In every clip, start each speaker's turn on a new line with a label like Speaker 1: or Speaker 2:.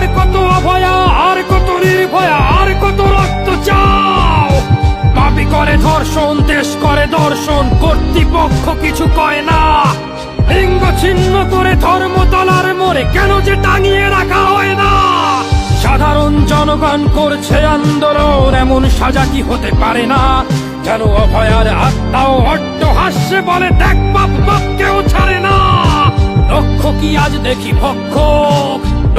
Speaker 1: আর কত অভয়া, আর কত নির্ভয়া, আর কত রক্ত চাও। পাপি করে ধর্ষণ, দেশ করে দর্শন, কর্তৃপক্ষ কিছু কয় না। লিঙ্গ ছিন্ন করে ধর্মতলার মোড়ে কেন যে টাঙিয়ে রাখা হয় না? সাধারণ জনগণ করছে আন্দোলন, এমন সাজা কি হতে পারে না? যেন অভয়ার আত্মাও অট্ট হাস্যে বলে, দেখ বাপ বাপ কেউ ছাড়ে না। লক্ষ্য কি আজ দেখি ভক্ষক?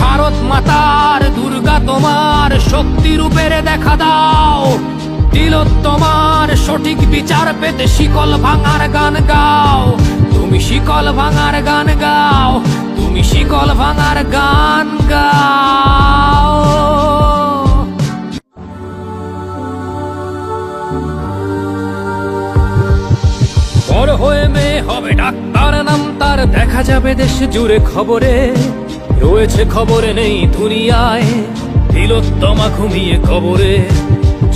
Speaker 1: ভারত মাতার দুর্গা তোমার শক্তি রূপের দেখা দাও। তিলোত্তমার সঠিক বিচার পেতে শিকল ভাঙার গান গাও। তুমি শিকল ভাঙার গান গাও, তুমি শিকল ভাঙার গান গাও। বড় হয়ে মেয়ে হবে ডাক্তার নাম তার। দেখা যাবে দেশ জুড়ে খবরে। রয়েছে খবরে নেই দুনিয়ায়, তিলোত্তমা ঘুমিয়ে কবরে।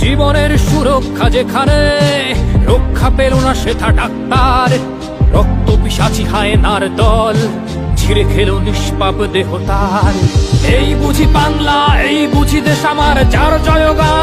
Speaker 1: জীবনের সুরক্ষা যেখানে, রক্ষা পেল না সেথা ডাক্তার। রক্ত পিসাচি হায়নার দল ছিঁড়ে খেল নিষ্পাপ দেহ তার। এই বুঝি বাংলা, এই বুঝি দেশ আমার, যার জয়গান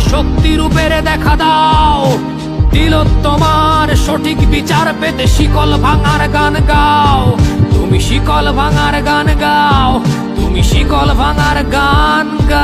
Speaker 1: শক্তি রূপের দেখা দাও। দিল তোমার সঠিক বিচার পেতে শিকল ভাঙার গান গাও। তুমি শিকল ভাঙার গান গাও। তুমি শিকল ভাঙার গান গাও।